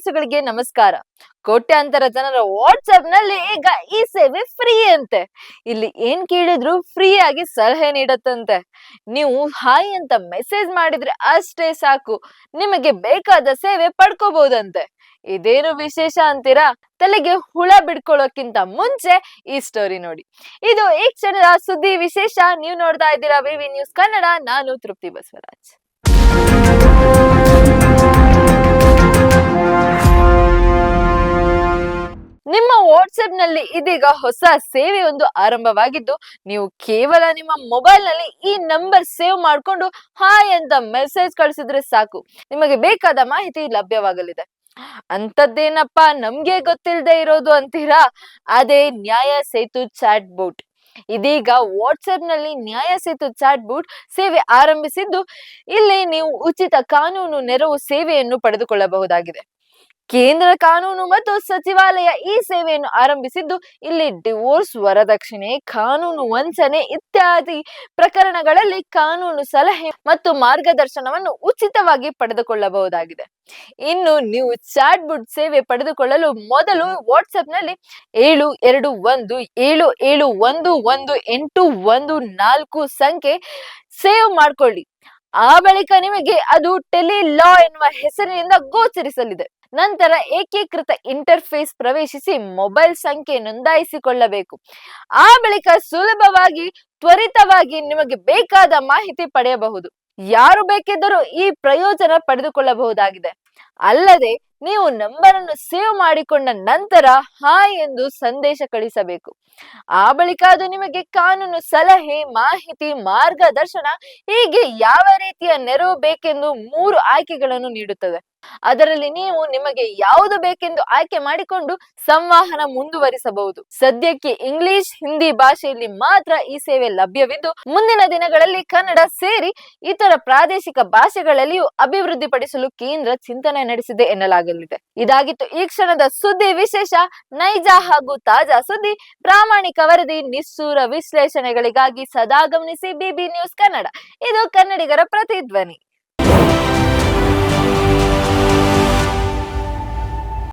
ವೀಕ್ಷಕರಿಗೆ ನಮಸ್ಕಾರ. ಕೋಟ್ಯಾಂತರ ಜನರ ವಾಟ್ಸ್ಆಪ್ನಲ್ಲಿ ಈಗ ಈ ಸೇವೆ ಫ್ರೀ ಅಂತೆ. ಇಲ್ಲಿ ಏನ್ ಕೇಳಿದ್ರು ಫ್ರೀ ಆಗಿ ಸಲಹೆ ನೀಡತ್ತಂತೆ. ನೀವು ಹಾಯ್ ಅಂತ ಮೆಸೇಜ್ ಮಾಡಿದ್ರೆ ಅಷ್ಟೇ ಸಾಕು. ನಿಮಗೆ ಬೇಕಾದ ಸೇವೆ ಪಡ್ಕೋಬಹುದಂತೆ ಇದೇನು ವಿಶೇಷ ಅಂತೀರಾ? ತಲೆಗೆ ಹುಳ ಬಿಡ್ಕೊಳ್ಳೋಕ್ಕಿಂತ ಮುಂಚೆ ಈ ಸ್ಟೋರಿ ನೋಡಿ. ಇದು ಈ ಕ್ಷಣದ ಸುದ್ದಿ ವಿಶೇಷ. ನೀವು ನೋಡ್ತಾ ಇದ್ದೀರಾ ವಿವಿ ನ್ಯೂಸ್ ಕನ್ನಡ. ನಾನು ತೃಪ್ತಿ ಬಸವರಾಜ್. ವಾಟ್ಸ್ಆಪ್ನಲ್ಲಿ ಇದೀಗ ಹೊಸ ಸೇವೆ ಒಂದು ಆರಂಭವಾಗಿದ್ದು, ನೀವು ಕೇವಲ ನಿಮ್ಮ ಮೊಬೈಲ್ನಲ್ಲಿ ಈ ನಂಬರ್ ಸೇವ್ ಮಾಡಿಕೊಂಡು ಹಾಯ್ ಅಂತ ಮೆಸೇಜ್ ಕಳಿಸಿದ್ರೆ ಸಾಕು. ನಿಮಗೆ ಬೇಕಾದ ಮಾಹಿತಿ ಲಭ್ಯವಾಗಲಿದೆ. ಅಂತದ್ದೇನಪ್ಪ ನಮ್ಗೆ ಗೊತ್ತಿಲ್ಲದೆ ಇರೋದು ಅಂತೀರಾ? ಅದೇ ನ್ಯಾಯ ಸೇತು ಚಾಟ್ ಬೋಟ್. ಇದೀಗ ವಾಟ್ಸ್ಆಪ್ನಲ್ಲಿ ನ್ಯಾಯ ಸೇತು ಚಾಟ್ ಬೋಟ್ ಸೇವೆ ಆರಂಭಿಸಿದ್ದು, ಇಲ್ಲಿ ನೀವು ಉಚಿತ ಕಾನೂನು ನೆರವು ಸೇವೆಯನ್ನು ಪಡೆದುಕೊಳ್ಳಬಹುದಾಗಿದೆ. ಕೇಂದ್ರ ಕಾನೂನು ಮತ್ತು ಸಚಿವಾಲಯ ಈ ಸೇವೆಯನ್ನು ಆರಂಭಿಸಿದ್ದು, ಇಲ್ಲಿ ಡಿವೋರ್ಸ್, ವರದಕ್ಷಿಣೆ, ಕಾನೂನು ವಂಚನೆ ಇತ್ಯಾದಿ ಪ್ರಕರಣಗಳಲ್ಲಿ ಕಾನೂನು ಸಲಹೆ ಮತ್ತು ಮಾರ್ಗದರ್ಶನವನ್ನು ಉಚಿತವಾಗಿ ಪಡೆದುಕೊಳ್ಳಬಹುದಾಗಿದೆ. ಇನ್ನು ನೀವು ಚಾಟ್ ಬುಟ್ ಸೇವೆ ಪಡೆದುಕೊಳ್ಳಲು ಮೊದಲು ವಾಟ್ಸ್ಆಪ್ನಲ್ಲಿ ಏಳು ಎರಡು ಒಂದು, ಏಳು ಏಳು ಒಂದು ಒಂದು ಎಂಟು ಒಂದು ನಾಲ್ಕು ಸಂಖ್ಯೆ ಸೇವ್ ಮಾಡ್ಕೊಳ್ಳಿ. ಆ ಬಳಿಕ ನಿಮಗೆ ಅದು ಟೆಲಿ ಲಾ ಎನ್ನುವ ಹೆಸರಿನಿಂದ ಗೋಚರಿಸಲಿದೆ. ನಂತರ ಏಕೀಕೃತ ಇಂಟರ್ಫೇಸ್ ಪ್ರವೇಶಿಸಿ ಮೊಬೈಲ್ ಸಂಖ್ಯೆ ನೋಂದಾಯಿಸಿಕೊಳ್ಳಬೇಕು. ಆ ಬಳಿಕ ಸುಲಭವಾಗಿ, ತ್ವರಿತವಾಗಿ ನಿಮಗೆ ಬೇಕಾದ ಮಾಹಿತಿ ಪಡೆಯಬಹುದು. ಯಾರು ಬೇಕಿದ್ದರೂ ಈ ಪ್ರಯೋಜನ ಪಡೆದುಕೊಳ್ಳಬಹುದಾಗಿದೆ. ಅಲ್ಲದೆ, ನೀವು ನಂಬರ್ ಅನ್ನು ಸೇವ್ ಮಾಡಿಕೊಂಡ ನಂತರ ಹಾಯ್ ಎಂದು ಸಂದೇಶ ಕಳಿಸಬೇಕು. ಆ ಬಳಿಕ ಅದು ನಿಮಗೆ ಕಾನೂನು ಸಲಹೆ, ಮಾಹಿತಿ, ಮಾರ್ಗದರ್ಶನ ಹೀಗೆ ಯಾವ ರೀತಿಯ ನೆರವು ಬೇಕೆಂದು ಮೂರು ಆಯ್ಕೆಗಳನ್ನು ನೀಡುತ್ತದೆ. ಅದರಲ್ಲಿ ನೀವು ನಿಮಗೆ ಯಾವುದು ಬೇಕೆಂದು ಆಯ್ಕೆ ಮಾಡಿಕೊಂಡು ಸಂವಹನ ಮುಂದುವರಿಸಬಹುದು. ಸದ್ಯಕ್ಕೆ ಇಂಗ್ಲಿಷ್, ಹಿಂದಿ ಭಾಷೆಯಲ್ಲಿ ಮಾತ್ರ ಈ ಸೇವೆ ಲಭ್ಯವಿದ್ದು, ಮುಂದಿನ ದಿನಗಳಲ್ಲಿ ಕನ್ನಡ ಸೇರಿ ಇತರ ಪ್ರಾದೇಶಿಕ ಭಾಷೆಗಳಲ್ಲಿಯೂ ಅಭಿವೃದ್ಧಿಪಡಿಸಲು ಕೇಂದ್ರ ಚಿಂತನೆ ನಡೆಸಿದೆ ಎನ್ನಲಾಗಲಿದೆ. ಇದಾಗಿತ್ತು ಈ ಕ್ಷಣದ ಸುದ್ದಿ ವಿಶೇಷ. ನೈಜ ಹಾಗೂ ತಾಜಾ ಸುದ್ದಿ. ಪ್ರಾಮಾಣಿಕ ವರದಿ, ನಿಸ್ಸೂರ ವಿಶ್ಲೇಷಣೆಗಳಿಗಾಗಿ ಸದಾ ಗಮನಿಸಿ ಬಿಬಿ ನ್ಯೂಸ್ ಕನ್ನಡ. ಇದು ಕನ್ನಡಿಗರ ಪ್ರತಿಧ್ವನಿ.